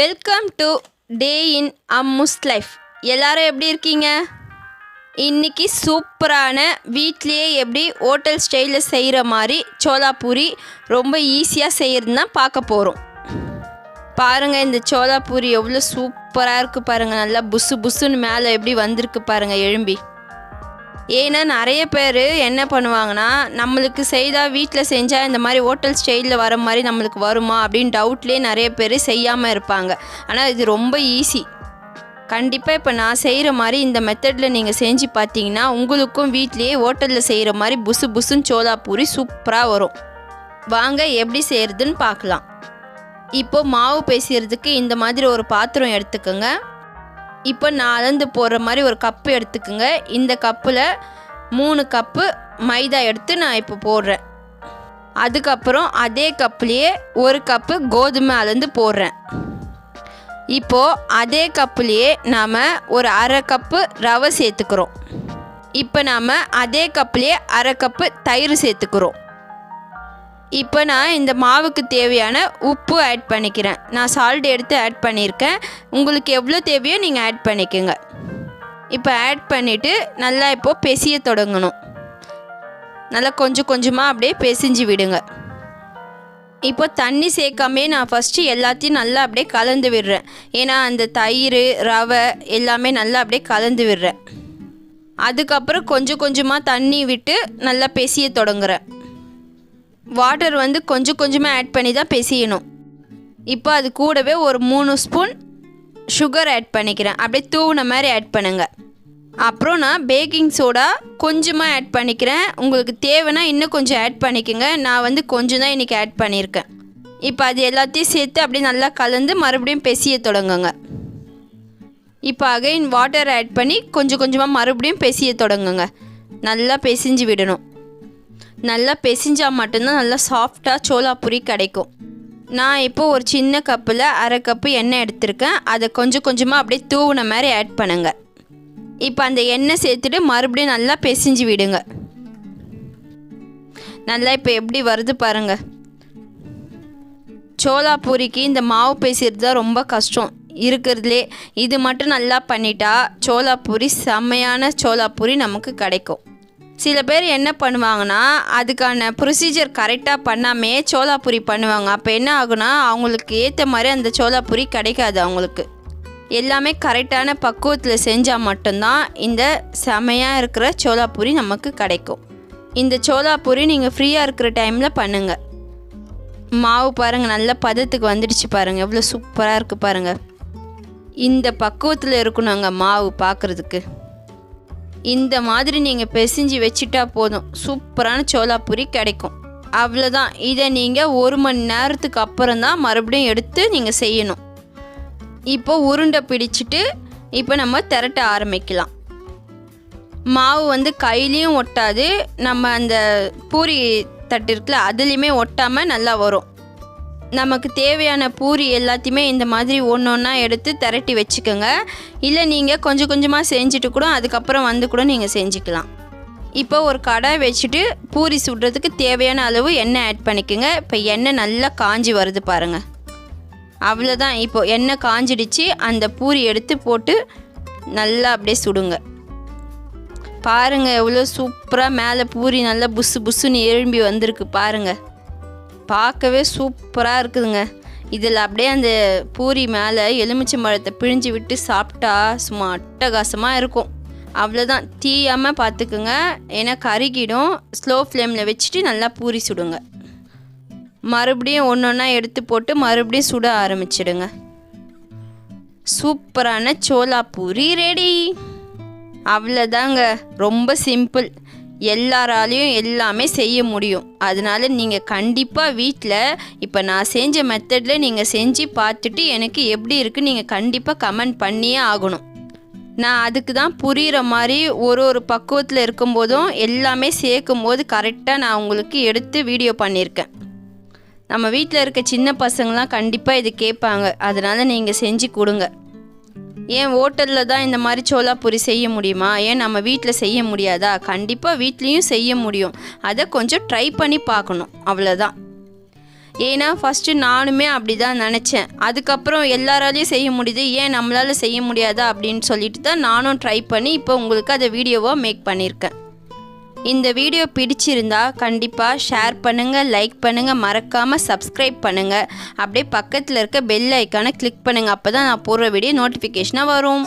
Welcome to day in Ammu's life எல்லாரும் எப்படி இருக்கீங்க? இன்னைக்கு சூப்பரான வீட்லேயே எப்படி ஹோட்டல் ஸ்டைலில் செய்கிற மாதிரி சோலாபூரி ரொம்ப ஈஸியாக செய்கிறதுன்னா பார்க்க போகிறோம் பாருங்கள் இந்த சோலாபூரி எவ்வளோ சூப்பராக இருக்குது பாருங்கள் நல்லா புசு புசுன்னு மேலே எப்படி வந்திருக்கு பாருங்கள் எழும்பி. ஏன்னா நிறைய பேர் என்ன பண்ணுவாங்கன்னா நம்மளுக்கு செய்தால் வீட்டில் செஞ்சால் இந்த மாதிரி ஹோட்டல் ஸ்டைலில் வர மாதிரி நம்மளுக்கு வருமா அப்படின்னு டவுட்லேயே நிறைய பேர் செய்யாமல் இருப்பாங்க. ஆனால் இது ரொம்ப ஈஸி கண்டிப்பாக இப்போ நான் செய்கிற மாதிரி இந்த மெத்தடில் நீங்கள் செஞ்சு பார்த்தீங்கன்னா உங்களுக்கும் வீட்லேயே ஹோட்டலில் செய்கிற மாதிரி புசு புசுன்னு சோலாபூரி சூப்பராக வரும். வாங்க எப்படி செய்கிறதுன்னு பார்க்கலாம். இப்போ மாவு பேசுறதுக்கு இந்த மாதிரி ஒரு பாத்திரம் எடுத்துக்கோங்க. இப்போ நான் அளந்து போடுற மாதிரி ஒரு கப்பு எடுத்துக்கோங்க. இந்த கப்பில் மூணு கப்பு மைதா எடுத்து நான் இப்போ போடுறேன். அதுக்கப்புறம் அதே கப்புலேயே ஒரு கப்பு கோதுமை அளந்து போடுறேன். இப்போது அதே கப்புலேயே நாம் ஒரு அரை கப்பு ரவை சேர்த்துக்கிறோம். இப்போ நாம் அதே கப்புலேயே அரை கப்பு தயிர் சேர்த்துக்கிறோம். இப்போ நான் இந்த மாவுக்கு தேவையான உப்பு ஆட் பண்ணிக்கிறேன். நான் சால்ட் எடுத்து ஆட் பண்ணியிருக்கேன். உங்களுக்கு எவ்வளோ தேவையோ நீங்கள் ஆட் பண்ணிக்கோங்க. இப்போ ஆட் பண்ணிவிட்டு நல்லா இப்போது பெசிய தொடங்கணும். நல்லா கொஞ்சம் கொஞ்சமாக அப்படியே பெசிஞ்சு விடுங்க. இப்போ தண்ணி சேர்க்காமே நான் ஃபஸ்ட்டு எல்லாத்தையும் நல்லா அப்படியே கலந்து விடுறேன். ஏன்னா அந்த தயிர் ரவை எல்லாமே நல்லா அப்படியே கலந்து விடுறேன். அதுக்கப்புறம் கொஞ்சம் கொஞ்சமாக தண்ணி விட்டு நல்லா பெசிய தொடங்குறேன். வாட்டர் வந்து கொஞ்சம் கொஞ்சமாக ஆட் பண்ணி தான் பிசையணும் இப்போ அது கூடவே ஒரு மூணு ஸ்பூன் சுகர் ஆட் பண்ணிக்கிறேன். அப்படியே தூவுன மாதிரி ஆட் பண்ணுங்கள் அப்புறம் நான் பேக்கிங் சோடா கொஞ்சமாக ஆட் பண்ணிக்கிறேன். உங்களுக்கு தேவைன்னா இன்னும் கொஞ்சம் ஆட் பண்ணிக்கோங்க. நான் வந்து கொஞ்சம் தான் இன்றைக்கி ஆட் பண்ணியிருக்கேன். இப்போ அது எல்லாத்தையும் சேர்த்து அப்படியே நல்லா கலந்து மறுபடியும் பெசிய தொடங்குங்க. இப்போ அகைன் வாட்டர் ஆட் பண்ணி கொஞ்சம் கொஞ்சமாக மறுபடியும் பெசிய தொடங்குங்க. நல்லா பெசிஞ்சு விடணும். நல்லா பெசிஞ்சால் மட்டும்தான் நல்லா சாஃப்டாக சோலாபுரி கிடைக்கும். நான் இப்போ ஒரு சின்ன கப்பில் அரை கப்பு எண்ணெய் எடுத்திருக்கேன். அதை கொஞ்சம் கொஞ்சமாக அப்படியே தூவின மாதிரி ஆட் பண்ணுங்கள் இப்போ அந்த எண்ணெய் சேர்த்துட்டு மறுபடியும் நல்லா பெசிஞ்சு விடுங்க. நல்லா இப்போ எப்படி வருது பாருங்கள் சோலா பூரிக்கு இந்த மாவு பேசுறது தான் ரொம்ப கஷ்டம். இருக்கிறதுலே இது மட்டும் நல்லா பண்ணிட்டா சோலாபூரி செம்மையான சோலாபூரி நமக்கு கிடைக்கும். சில பேர் என்ன பண்ணுவாங்கன்னா அதுக்கான ப்ரொசீஜர் கரெக்டாக பண்ணாமே சோலாபுரி பண்ணுவாங்க. அப்போ என்ன ஆகுனா அவங்களுக்கு ஏற்ற மாதிரி அந்த சோலாபுரி கிடைக்காது அவங்களுக்கு. எல்லாமே கரெக்டான பக்குவத்தில் செஞ்சால் மட்டும்தான் இந்த செமையாக இருக்கிற சோலாபுரி நமக்கு கிடைக்கும். இந்த சோலாபுரி நீங்கள் ஃப்ரீயாக இருக்கிற டைமில் பண்ணுங்கள் மாவு பாருங்கள் நல்ல பதத்துக்கு வந்துடுச்சு பாருங்கள் எவ்வளோ சூப்பராக இருக்குது பாருங்கள் இந்த பக்குவத்தில் இருக்கணுங்க மாவு பார்க்குறதுக்கு இந்த மாதிரி நீங்கள் பிசைஞ்சு வச்சுட்டா போதும். சூப்பரான சோலாபூரி கிடைக்கும். அவ்வளோதான் இதை நீங்கள் ஒரு மணி நேரத்துக்கு அப்புறம் தான் மறுபடியும் எடுத்து நீங்கள் செய்யணும். இப்போ உருண்டை பிடிச்சிட்டு இப்போ நம்ம திரட்ட ஆரம்பிக்கலாம். மாவு வந்து கையிலையும் ஒட்டாது. நம்ம அந்த பூரி தட்டு இருக்குல்ல அதுலேயுமே ஒட்டாமல் நல்லா வரும். நமக்கு தேவையான பூரி எல்லாத்தையுமே இந்த மாதிரி ஒன்று ஒன்றா எடுத்து திரட்டி வச்சுக்கோங்க. இல்லை நீங்கள் கொஞ்சம் கொஞ்சமாக செஞ்சுட்டு கூட அதுக்கப்புறம் வந்து கூட நீங்கள் செஞ்சுக்கலாம். இப்போ ஒரு கடை வச்சுட்டு பூரி சுடுறதுக்கு தேவையான அளவு எண்ணெய் ஆட் பண்ணிக்கோங்க. இப்போ எண்ணெய் நல்லா காஞ்சி வருது பாருங்கள் அவ்வளோதான் இப்போ எண்ணெய் காஞ்சிடுச்சு. அந்த பூரி எடுத்து போட்டு நல்லா அப்படியே சுடுங்க. பாருங்கள் எவ்வளோ சூப்பராக மேலே பூரி நல்லா புசு புசுன்னு எழும்பி வந்திருக்கு பாருங்கள் பார்க்கவே சூப்பராக இருக்குதுங்க. இதில் அப்படியே அந்த பூரி மேலே எலுமிச்சை மரத்தை பிழிஞ்சு விட்டு சாப்பிட்டா சும்மா அட்டகாசமாக இருக்கும். அவ்வளோதான் தீயாமல் பார்த்துக்குங்க. ஏன்னா கருகிடும். ஸ்லோ ஃப்ளேமில் வச்சுட்டு நல்லா பூரி சுடுங்க. மறுபடியும் ஒன்று ஒன்றா எடுத்து போட்டு மறுபடியும் சுட ஆரம்பிச்சிடுங்க. சூப்பரான சோலா பூரி ரெடி அவ்வளோதாங்க ரொம்ப சிம்பிள் எல்லாராலையும் எல்லாமே செய்ய முடியும். அதனால் நீங்கள் கண்டிப்பாக வீட்டில் இப்போ நான் செஞ்ச மெத்தடில் நீங்கள் செஞ்சு பார்த்துட்டு எனக்கு எப்படி இருக்குன்னு நீங்கள் கண்டிப்பாக கமெண்ட் பண்ணியே ஆகணும். நான் அதுக்கு தான் புரிகிற மாதிரி ஒரு ஒரு பக்குவத்தில் இருக்கும்போதும் எல்லாமே சேர்க்கும் போது கரெக்டாக நான் உங்களுக்கு எடுத்து வீடியோ பண்ணியிருக்கேன். நம்ம வீட்டில் இருக்க சின்ன பசங்களாம் கண்டிப்பாக இது கேட்பாங்க. அதனால் நீங்கள் செஞ்சு கொடுங்க. ஏன் ஹோட்டலில் தான் இந்த மாதிரி சோலாபூரி செய்ய முடியுமா? ஏன் நம்ம வீட்டில் செய்ய முடியாதா? கண்டிப்பாக வீட்லேயும் செய்ய முடியும். அதை கொஞ்சம் ட்ரை பண்ணி பார்க்கணும். அவ்வளோதான் ஏன்னா ஃபஸ்ட்டு நானுமே அப்படி தான் நினச்சேன். அதுக்கப்புறம் எல்லாராலையும் செய்ய முடியுது. ஏன் நம்மளால் செய்ய முடியாதா? அப்படின்னு சொல்லிட்டு தான் நானும் ட்ரை பண்ணி இப்போ உங்களுக்கு அதை வீடியோவாக மேக் பண்ணியிருக்கேன். இந்த வீடியோ பிடிச்சிருந்தா கண்டிப்பாக ஷேர் பண்ணுங்கள் லைக் பண்ணுங்கள் மறக்காமல் சப்ஸ்கிரைப் பண்ணுங்கள் அப்படியே பக்கத்தில் இருக்க பெல் ஐக்கானை கிளிக் பண்ணுங்கள் அப்போ தான் நான் போடுற வீடியோ நோட்டிஃபிகேஷனாக வரும்.